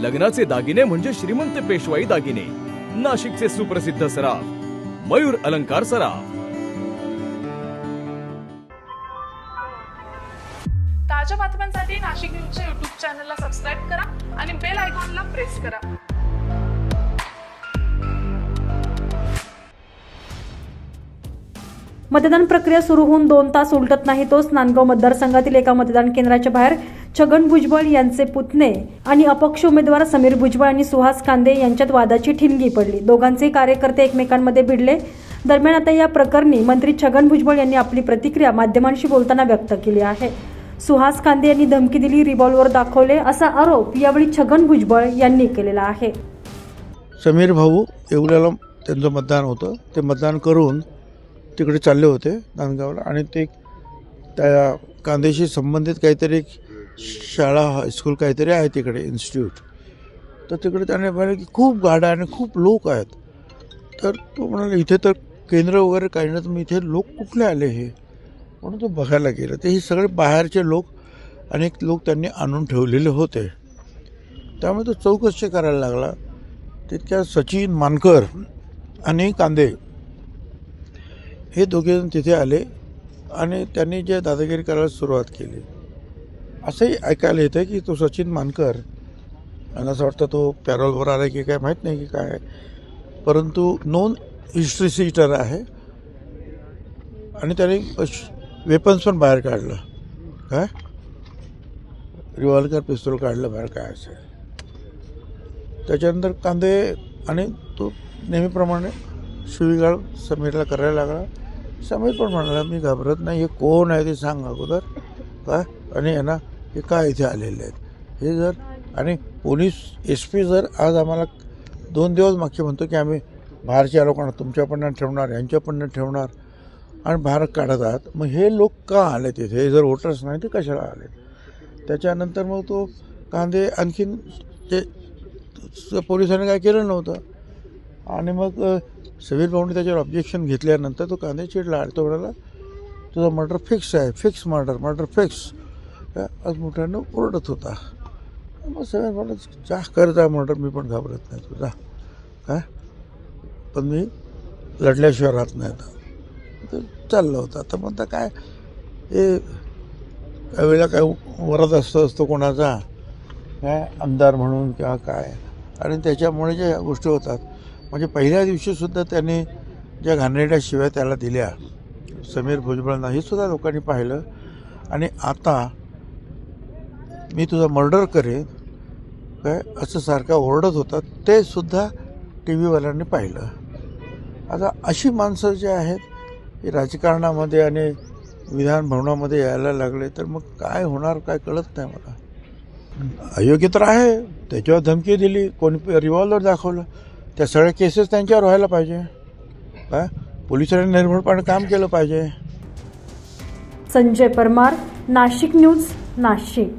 लग्नाचे दागिने म्हणजे श्रीमंत पेशवाई दागिने. नाशिकचे सुप्रसिद्ध सराफ मयूर अलंकार सराफ. ताज्या बातम्यांसाठी नाशिक न्यूजच्या युट्यूब चॅनलला सबस्क्राईब करा आणि बेल आयकॉनला प्रेस करा. मतदान प्रक्रिया सुरू होऊन दोन तास उलटत नाही तोच नांदगाव मतदारसंघातील एका मतदान केंद्राच्या बाहेर छगन भुजबळ यांचे पुतणे आणि अपक्ष उमेदवार समीर भुजबळ आणि सुहास कांदे यांच्यात वादाची ठिणगी पडली. दोघांचे कार्यकर्ते एकमेकांमध्ये भिडले. दरम्यान आता या प्रकरणी मंत्री छगन भुजबळ यांनी आपली प्रतिक्रिया माध्यमांशी बोलताना व्यक्त केली आहे. सुहास कांदे यांनी धमकी दिली रिव्हॉल्वर दाखवले असा आरोप यावेळी छगन भुजबळ यांनी केलेला आहे. समीर भाऊ येवल्याला त्यांचं मतदान होतं. ते मतदान करून तिकडे चालले होते नांदगावला आणि ते त्या कांद्याशी संबंधित काहीतरी शाळा हायस्कूल काहीतरी आहे तिकडे इन्स्टिट्यूट तर तिकडे त्याने म्हणाले की खूप गाड्या आणि खूप लोक आहेत. तर तो म्हणाला इथे तर केंद्र वगैरे काही नाही तर इथे लोक कुठले आले हे? म्हणून तो बघायला गेला. ते हे सगळे बाहेरचे लोक अनेक लोक त्यांनी आणून ठेवलेले होते. त्यामुळे तो चौकशी करायला लागला. तितक्या सचिन मानकर आणि कांदे हे दोघेजण तिथे आले आणि त्यांनी जे दादागिरी करायला सुरुवात केली. असंही ऐकायला येतं की तो सचिन मानकर आणि असं वाटतं तो पॅरोलवर आला की काय माहीत नाही की काय परंतु नॉन हिस्ट्री सीटर आहे. आणि त्याने वेपन्स पण बाहेर काढलं. काय? रिव्हॉल्वर पिस्तूल काढलं बाहेर काय असेल. त्याच्यानंतर कांदे आणि तो नेहमीप्रमाणे शिवीगाळ समीरला करायला लागला. समीर पण म्हणाला मी घाबरत नाही हे कोण आहे ते सांग अगोदर. काय? आणि आहे ना हे काय इथे आलेले आहेत? हे जर आणि पोलीस एस पी जर आज आम्हाला दोन दिवस मागचे म्हणतो की आम्ही बाहेरच्या लोकांना तुमच्या ठेवणार यांच्या ठेवणार आणि बाहेर काढत आहात मग हे लोक का आले तिथे हे जर वोटर्स नाही ते कशाला आले त्याच्यानंतर मग तो कांदे आणखीन ते पोलिसांनी काय केलं नव्हतं? आणि मग अ, समीर भाऊने त्याच्यावर ऑब्जेक्शन घेतल्यानंतर तो कांदे चिडला. तो म्हणाला तुझा मर्डर फिक्स आहे. फिक्स मर्डर मर्डर फिक्स आज मोठ्यानं ओरडत होता. मग समीर म्हणत जा करता मर्डर मी पण घाबरत नाही तुझा काय पण मी लढल्याशिवाय राहत नाही आता. तर चाललं होतं. तर म्हणता काय? हे त्यावेळेला काय वरद असतो असतो कोणाचा? काय आमदार म्हणून किंवा काय? आणि त्याच्यामुळे ज्या गोष्टी होतात म्हणजे पहिल्या दिवशीसुद्धा त्याने ज्या घाणेरड्या शिव्या त्याला दिल्या समीर भुजबळांना हे सुद्धा लोकांनी पाहिलं. आणि आता मी तुझा मर्डर करेन काय? असं सारखा ओरडत होता. ते सुद्धा टी व्हीवाल्यांनी पाहिलं. आता अशी माणसं जी आहेत ही राजकारणामध्ये आणि विधान भवनामध्ये यायला लागले तर मग काय होणार काय कळत नाही मला. अयोग्य तर आहे. त्याच्यावर धमकी दिली. कोणी रिव्हॉल्वर दाखवलं. त्या सगळ्या केसेस त्यांच्यावर व्हायला पाहिजे. काय? पोलिसांनी निर्भरपणे काम केलं पाहिजे. संजय परमार नाशिक न्यूज नाशिक.